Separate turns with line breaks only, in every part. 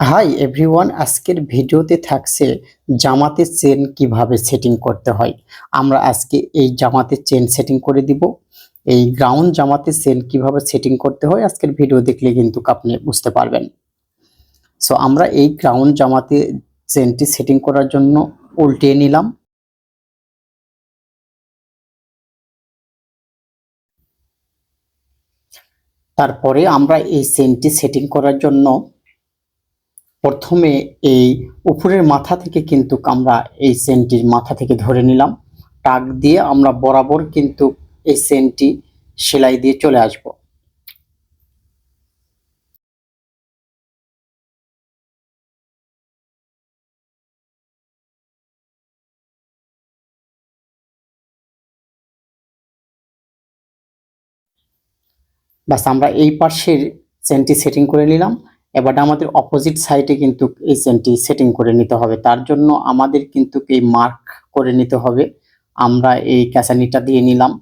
Hi everyone আজকের ভিডিওতে থাকছে জামাতের চেন কীভাবে সেটিং করতে হয়। আমরা আজকে এই জামাতের চেন সেটিং করে দিব। এই গ্রাউন্ড জামাতের চেন কীভাবে সেটিং করতে হয় আজকের ভিডিও দেখলে কিন্তু আপনি বুঝতে পারবেন। সো আমরা এই গ্রাউন্ড জামাতে চেনটি সেটিং করার জন্য উল্টিয়ে নিলাম। তারপরে আমরা এই চেনটি সেটিং করার জন্য প্রথমে এই উপরের মাথা থেকে কিন্তু আমরা এই চেনটির মাথা থেকে ধরে নিলাম। টাক দিয়ে আমরা বরাবর কিন্তু এই চেনটি সেলাই দিয়ে চলে আসব। বাস আমরা এই পাশের চেনটি সেটিং করে নিলাম। এবার আমাদের অপোজিট সাইডে কিন্তু এই চেনটি সেটিং করে নিতে হবে। তার জন্য আমাদের কিন্তু এই মার্ক করে নিতে হবে। আমরা এই ক্যাসানিটা দিয়ে নিলাম।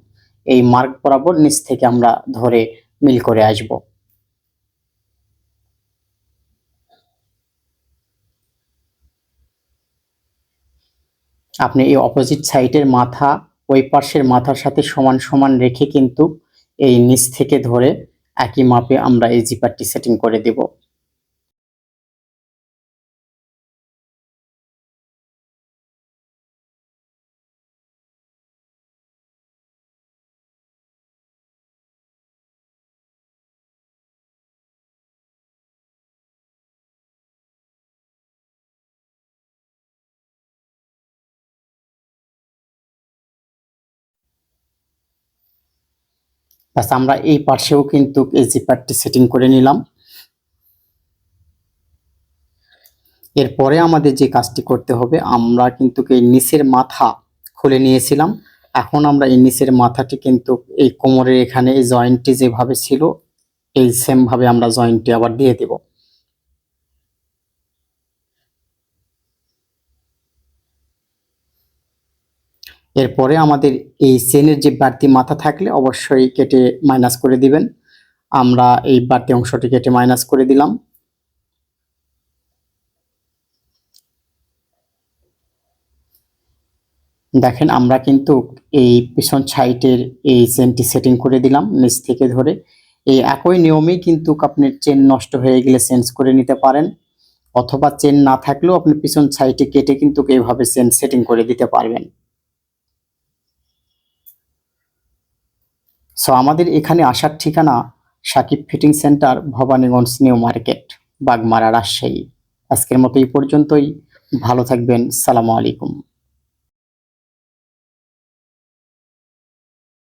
এই মার্ক বরাবর নিচ থেকে আমরা ধরে মিল করে আসব। আপনি এই অপোজিট সাইডের মাথা, ওই পাশের মাথার সাথে সমান সমান রেখে কিন্তু এই নিচ থেকে ধরে একই মাপে আমরা এই জিপারটি সেটিং করে দেব। আমরা এই পাশেও কিন্তু এই জিপারটি সেটিং করে নিলাম। এরপরে আমাদের যে কাজটি করতে হবে, আমরা কিন্তু এই নিচের মাথা খুলে নিয়েছিলাম। এখন আমরা এই নিচের মাথাটি কিন্তু এই কোমরের এখানে এই জয়েন্টটি যেভাবে ছিল, এই সেমভাবে আমরা জয়েন্টটি আবার দিয়ে দেব। এরপরে আমাদের এই চেনের যে বাড়তি মাথা থাকলে অবশ্যই কেটে মাইনাস করে দিবেন। আমরা এই বাড়তি অংশটি কেটে মাইনাস করে দিলাম। দেখেন, আমরা কিন্তু এই পিছন সাইডের এই চেনটি সেটিং করে দিলাম নিচ থেকে ধরে। এই একই নিয়মেই কিন্তু আপনি চেন নষ্ট হয়ে গেলে চেঞ্জ করে নিতে পারেন। অথবা চেন না থাকলেও আপনি পিছন সাইডে কেটে কিন্তু এইভাবে চেন সেটিং করে দিতে পারবেন। সো আমাদের এখানে আসার ঠিকানা Sakib fitting centre, Bhabaniganj new market, Bagmara Rajshahi. আজকের মতো এই পর্যন্তই। ভালো থাকবেন। সালামু আলাইকুম।